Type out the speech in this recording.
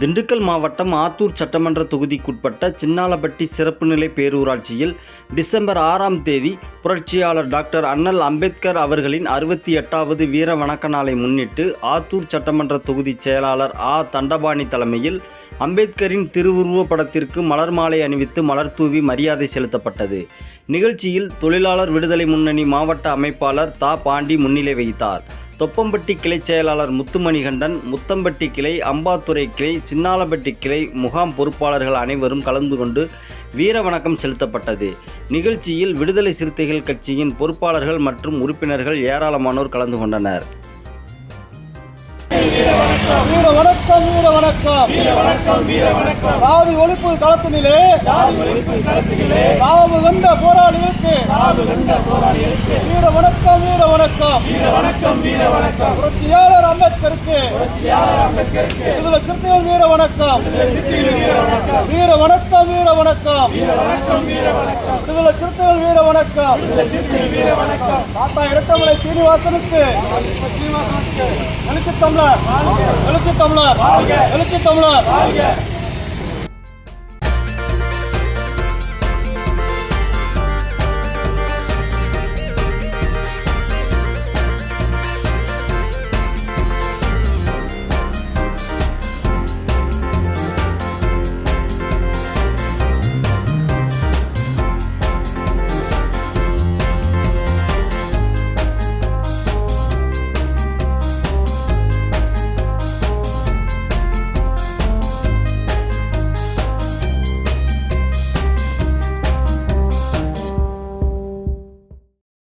திண்டுக்கல் மாவட்டம் ஆத்தூர் சட்டமன்ற தொகுதிக்குட்பட்ட சின்னாலப்பட்டி சிறப்பு நிலை பேரூராட்சியில் டிசம்பர் ஆறாம் தேதி புரட்சியாளர் டாக்டர் அண்ணல் அம்பேத்கர் அவர்களின் அறுபத்தி எட்டாவது வீர வணக்க நாளை முன்னிட்டு ஆத்தூர் சட்டமன்ற தொகுதி செயலாளர் ஆ. தண்டபாணி தலைமையில் அம்பேத்கரின் திருவுருவப் படத்திற்கு மலர் மாலை அணிவித்து மலர் தூவி மரியாதை செலுத்தப்பட்டது. நிகழ்ச்சியில் தொழிலாளர் விடுதலை முன்னணி மாவட்ட அமைப்பாளர் தா. பாண்டி முன்னிலை வகித்தார். தொப்பம்பட்டி கிளை செயலாளர் முத்துமணிகண்டன் முத்தம்பட்டி கிளை அம்பாத்துறை கிளை சின்னாலப்பட்டி கிளை முகாம் பொறுப்பாளர்கள் அனைவரும் கலந்து கொண்டு வீர வணக்கம் செலுத்தப்பட்டது. நிகழ்ச்சியில் விடுதலை சிறுத்தைகள் கட்சியின் பொறுப்பாளர்கள் மற்றும் உறுப்பினர்கள் ஏராளமானோர் கலந்து கொண்டனர். வணக்கம் வீர வணக்கம் வீர வணக்கம் வீர வணக்கம் சாதி ஒழிப்பு களத்தினிலே சாதி ஒழிப்பு களத்தினிலே சாவு கண்ட போராளிகளுக்கு சாவு கண்ட போராளிகளுக்கு வீர வணக்கம் வீர வணக்கம் வீர வணக்கம் வீர வணக்கம் புரட்சியாளர் அம்பேத்கருக்கு புரட்சியாளர் அம்பேத்கருக்கு இதுல சிறுத்தைகள் வீர வணக்கம் வீர வணக்கம் வீர வணக்கம் வீர வணக்கம் வீர வணக்கம் வீர வணக்கம் இதுல சிறுத்தைகள் வீர வணக்கம் வீர வணக்கம் தாத்தா இடத்தமலை சீனிவாசனுக்கு சீனிவாசனுக்கு எழுச்சி தமிழர். எழுச்சி தமிழர். எழுச்சி தமிழர்.